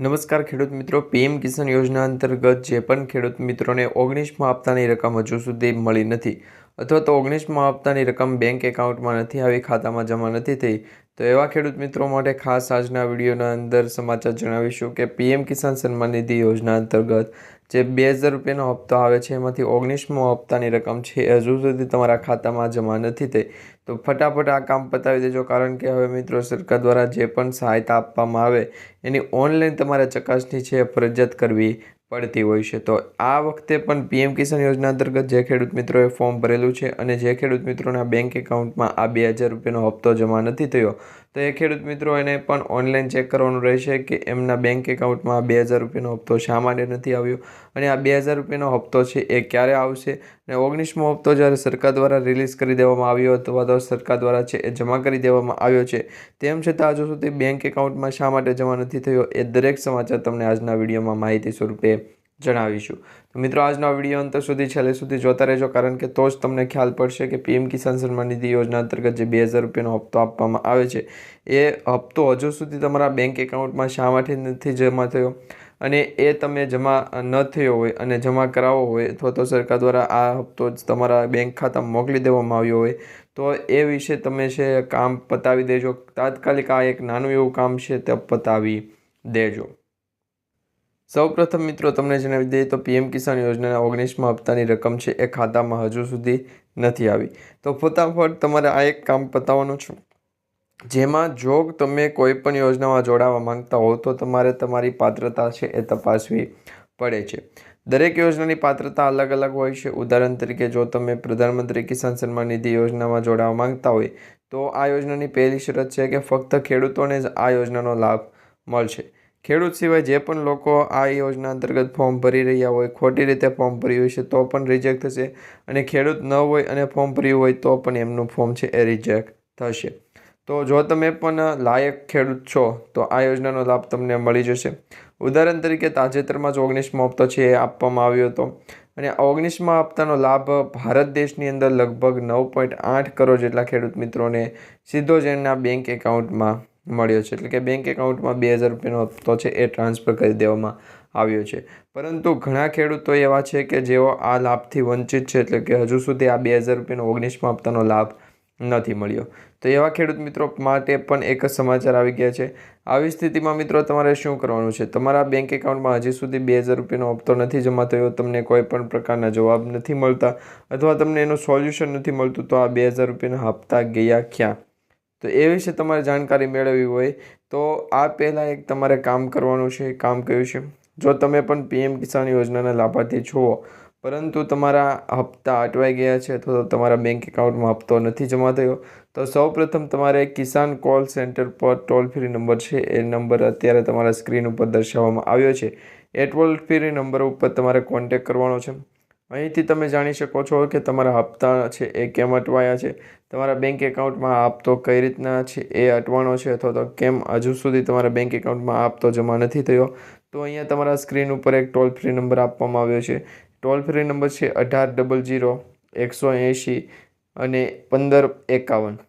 નમસ્કાર ખેડૂત મિત્રો, પીએમ કિસાન યોજના અંતર્ગત જે પણ ખેડૂત મિત્રોને ઓગણીસમાં હપ્તાની રકમ હજુ સુધી મળી નથી અથવા તો ઓગણીસમાં હપ્તાની રકમ બેંક એકાઉન્ટમાં નથી, આવી ખાતામાં જમા નથી થઈ તો એવા ખેડૂત મિત્રો માટે ખાસ આજના વિડીયોના અંદર સમાચાર જણાવીશું કે પીએમ કિસાન સન્માન નિધિ યોજના અંતર્ગત જે બે હજાર રૂપિયાનો હપ્તો આવે છે, એમાંથી ઓગણીસમો હપ્તાની રકમ છે. હજુ સુધી તમારા ખાતામાં જમા નથી થઈ. તો ફટાફટ આ કામ પતાવી દેજો, કારણ કે હવે મિત્રો સરકાર દ્વારા જે પણ સહાયતા આપવામાં આવે, એની ઓનલાઈન તમારે ચકાસણી છે, ફરજિયાત કરવી પડતી હોય છે. તો આ વખતે પણ પીએમ કિસાન યોજના અંતર્ગત જે ખેડૂત મિત્રોએ ફોર્મ ભરેલું છે અને જે ખેડૂત મિત્રોના બેંક એકાઉન્ટમાં આ બે હજાર રૂપિયાનો હપ્તો જમા નથી થયો તો એ ખેડૂત મિત્રો એને પણ ઓનલાઈન ચેક કરવાનું રહેશે કે એમના બેંક એકાઉન્ટમાં બે હજાર રૂપિયાનો હપ્તો શા માટે નથી આવ્યો અને આ બે હજાર રૂપિયાનો હપ્તો છે એ ક્યારે આવશે? અને ઓગણીસમો હપ્તો જ્યારે સરકાર દ્વારા રિલીઝ કરી દેવામાં આવ્યો અથવા તો સરકાર દ્વારા છે એ જમા કરી દેવામાં આવ્યો છે, તેમ છતાં હજુ સુધી બેંક એકાઉન્ટમાં શા માટે જમા નથી થયો એ દરેક સમાચાર તમને આજના વિડીયોમાં માહિતી સ્વરૂપે જણાવીશું. તો મિત્રો, આજનો વીડિયો અંત સુધી છેલ્લે સુધી જોતા રહેજો, કારણ કે તો જ તમને ખ્યાલ પડશે કે પીએમ કિસાન સન્માન નિધિ યોજના અંતર્ગત જે બે હજાર રૂપિયાનો હપ્તો આપવામાં આવે છે, એ હપ્તો હજુ સુધી તમારા બેંક એકાઉન્ટમાં શા માટે નથી જમા થયો? અને એ તમે જમા ન થયો હોય અને જમા કરાવવો હોય અથવા તો સરકાર દ્વારા આ હપ્તો જ તમારા બેંક ખાતામાં મોકલી દેવામાં આવ્યો હોય, તો એ વિશે તમે છે કામ પતાવી દેજો. તાત્કાલિક આ એક નાનું એવું કામ છે તે પતાવી દેજો. સૌપ્રથમ મિત્રો, તમને જણાવી દઈએ તો પીએમ કિસાન યોજનાના ઓગણીસમાં હપ્તાની રકમ છે એ ખાતામાં હજુ સુધી નથી આવી. તો ફટાફટ તમારે આ એક કામ પતાવવાનું છે. જેમાં જો તમે કોઈ પણ યોજનામાં જોડાવા માંગતા હો, તો તમારે તમારી પાત્રતા છે એ તપાસવી પડે છે. દરેક યોજનાની પાત્રતા અલગ અલગ હોય છે. ઉદાહરણ તરીકે જો તમે પ્રધાનમંત્રી કિસાન સન્માન નિધિ યોજનામાં જોડાવા માંગતા હોય, તો આ યોજનાની પહેલી શરત છે કે ફક્ત ખેડૂતોને જ આ યોજનાનો લાભ મળશે. ખેડૂત સિવાય જે પણ લોકો આ યોજના અંતર્ગત ફોર્મ ભરી રહ્યા હોય, ખોટી રીતે ફોર્મ ભર્યું હશે તો પણ રિજેક્ટ થશે. અને ખેડૂત ન હોય અને ફોર્મ ભર્યું હોય, તો પણ એમનું ફોર્મ છે એ રિજેક્ટ થશે. તો જો તમે પણ લાયક ખેડૂત છો, તો આ યોજનાનો લાભ તમને મળી જશે. ઉદાહરણ તરીકે તાજેતરમાં જ ઓગણીસમો હપ્તો છે એ આપવામાં આવ્યો હતો. અને ઓગણીસમા હપ્તાનો લાભ ભારત દેશની અંદર લગભગ નવ પોઈન્ટ આઠ કરોડ જેટલા ખેડૂત મિત્રોને સીધો જ એમના બેંક એકાઉન્ટમાં મળ્યો છે. એટલે કે બેંક એકાઉન્ટમાં બે હજાર રૂપિયાનો હપ્તો છે એ ટ્રાન્સફર કરી દેવામાં આવ્યો છે. પરંતુ ઘણા ખેડૂતો એવા છે કે જેઓ આ લાભથી વંચિત છે, એટલે કે હજુ સુધી આ બે હજાર રૂપિયાનો ઓગણીસમાં હપ્તાનો લાભ નથી મળ્યો. તો એવા ખેડૂત મિત્રો માટે પણ એક જ સમાચાર આવી ગયા છે. આવી સ્થિતિમાં મિત્રો તમારે શું કરવાનું છે? તમારા બેંક એકાઉન્ટમાં હજી સુધી બે હજાર રૂપિયાનો હપ્તો નથી જમા થયો, તમને કોઈ પણ પ્રકારના જવાબ નથી મળતા અથવા તમને એનું સોલ્યુશન નથી મળતું, તો આ બે હજાર રૂપિયાના હપ્તા ગયા ક્યાં? તો એ વિશે તમારે જાણકારી મેળવવી હોય, તો આ પહેલાં એક તમારે કામ કરવાનું છે, કામ કયું છે? જો તમે પણ પીએમ કિસાન યોજનાના લાભાર્થી છો, પરંતુ તમારા હપ્તા અટવાઈ ગયા છે, અથવા તો તમારા બેંક એકાઉન્ટમાં હપ્તો નથી જમા થયો, તો સૌપ્રથમ તમારે કિસાન કોલ સેન્ટર પર ટોલ ફ્રી નંબર છે, એ નંબર અત્યારે તમારા સ્ક્રીન ઉપર દર્શાવવામાં આવ્યો છે. એ ટોલ ફ્રી નંબર ઉપર તમારે કોન્ટેક કરવાનો છે. અહીંથી તમે જાણી શકો છો કે તમારા હપ્તા છે એ કેમ અટવાયા છે? તમારા બેંક એકાઉન્ટમાં હપ્તો કઈ રીતના છે એ અટવાનો છે અથવા તો કેમ હજુ સુધી તમારા બેંક એકાઉન્ટમાં હપ્તો જમા નથી થયો? તો અહીંયા તમારા સ્ક્રીન ઉપર એક ટોલ ફ્રી નંબર આપવામાં આવ્યો છે. ટોલ ફ્રી નંબર છે અઢાર ડબલ જીરો એકસો એંશી અને પંદર એકાવન.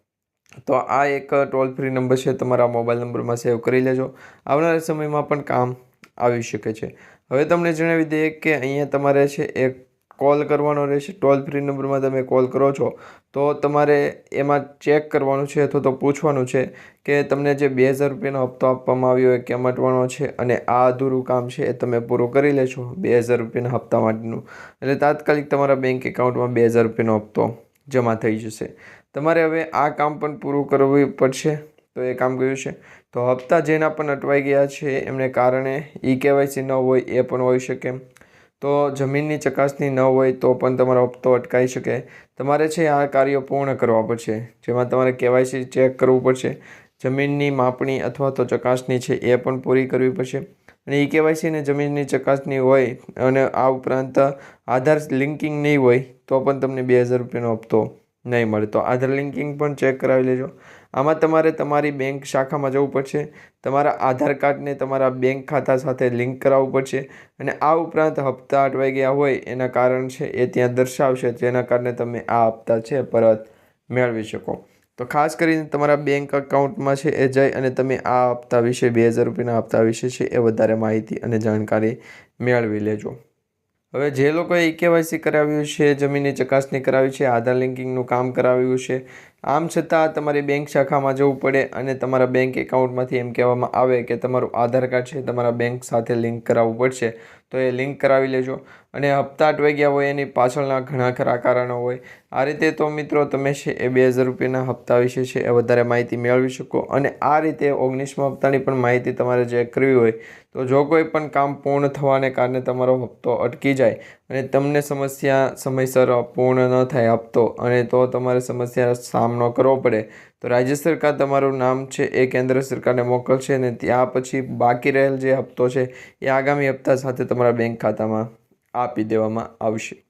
તો આ એક ટોલ ફ્રી નંબર છે, તમારા મોબાઈલ નંબરમાં સેવ કરી લેજો. આવનારા સમયમાં પણ કામ આવી શકે છે. હવે તમને જણાવી દઈએ કે અહીંયા તમારે છે એક કોલ કરવાનો રહેશે, ટોલ ફ્રી નંબરમાં તમે કોલ કરો છો, તો તમારે એમાં ચેક કરવાનું છે અથવા તો પૂછવાનું છે કે તમને જે બે હજાર રૂપિયાનો હપ્તો આપવામાં આવ્યો એ કેમ અટવાનો છે અને આ અધૂરું કામ છે એ તમે પૂરું કરી લેશો, બે હજાર રૂપિયાના હપ્તા માટેનું. એટલે તાત્કાલિક તમારા બેંક એકાઉન્ટમાં બે હજાર રૂપિયાનો હપ્તો જમા થઈ જશે. તમારે હવે આ કામ પણ પૂરું કરવું પડશે, તો એ કામ કયું છે? તો હપ્તા જેના પણ અટવાઈ ગયા છે, એમને કારણે ઈ કેવાયસી ન હોય, એ પણ હોઈ શકે. તો જમીનની ચકાસણી ન હોય તો પણ તમારો હપ્તો અટકાઈ શકે. તમારે છે આ કાર્યો પૂર્ણ કરવા પડશે. જેમાં તમારે કેવાયસી ચેક કરવું પડશે. જમીનની માપણી અથવા તો ચકાસણી છે એ પણ પૂરી કરવી પડશે. અને ઈ કેવાયસી અને જમીનની ચકાસણી હોય અને આ ઉપરાંત આધાર લિંકિંગ નહીં હોય તો પણ તમને બે હજાર રૂપિયાનો હપ્તો નહીં મળે. તો આધાર લિંકિંગ પણ ચેક કરાવી લેજો. આમાં તમારે તમારી બેંક શાખામાં જવું પડશે. તમારા આધાર કાર્ડને તમારા બેંક ખાતા સાથે લિંક કરાવવું પડશે. અને આ ઉપરાંત હપ્તા અટવાઈ ગયા હોય એના કારણ છે એ ત્યાં દર્શાવશે જેના કારણે તમે આ હપ્તા છે પરત મેળવી શકો. તો ખાસ કરીને તમારા બેંક અકાઉન્ટમાં છે એ જઈ અને તમે આ હપ્તા વિશે બે હજાર રૂપિયાના હપ્તા વિશે છે એ વધારે માહિતી અને જાણકારી મેળવી લેજો. હવે જે લોકોએ ઈ કેવાયસી કરાવ્યું છે, જમીનની ચકાસણી કરાવી છે, આધાર લિંકિંગનું કામ કરાવ્યું છે આમ છતાં તમારી બેંક શાખામાં જવું પડે અને તમારા બેંક એકાઉન્ટમાંથી એમ કહેવામાં આવે કે તમારું આધાર કાર્ડ છે તમારા બેંક સાથે લિંક કરાવવું પડશે, તો એ લિંક કરાવી લેજો. અને હપ્તા અટવાઈ ગયા હોય એની પાછળના ઘણા ખરા કારણો હોય. આ રીતે તો મિત્રો તમે છે એ બે હજાર રૂપિયાના હપ્તા વિશે છે એ વધારે માહિતી મેળવી શકો અને આ રીતે ઓગણીસમા હપ્તાની પણ માહિતી તમારે જે કરવી હોય, તો જો કોઈ પણ કામ પૂર્ણ થવાને કારણે તમારો હપ્તો અટકી જાય અને તમને સમસ્યા સમયસર પૂર્ણ ન થાય આપતો અને તો તમારે સમસ્યા સામનો કરવો પડે. તો રાજ્ય સરકાર તમારું નામ છે એ કેન્દ્ર સરકારને મોકલશે અને ત્યાં પછી બાકી રહેલ જે હપ્તો છે એ આગામી હપ્તા સાથે તમારા બેંક ખાતામાં આપી દેવામાં આવશે.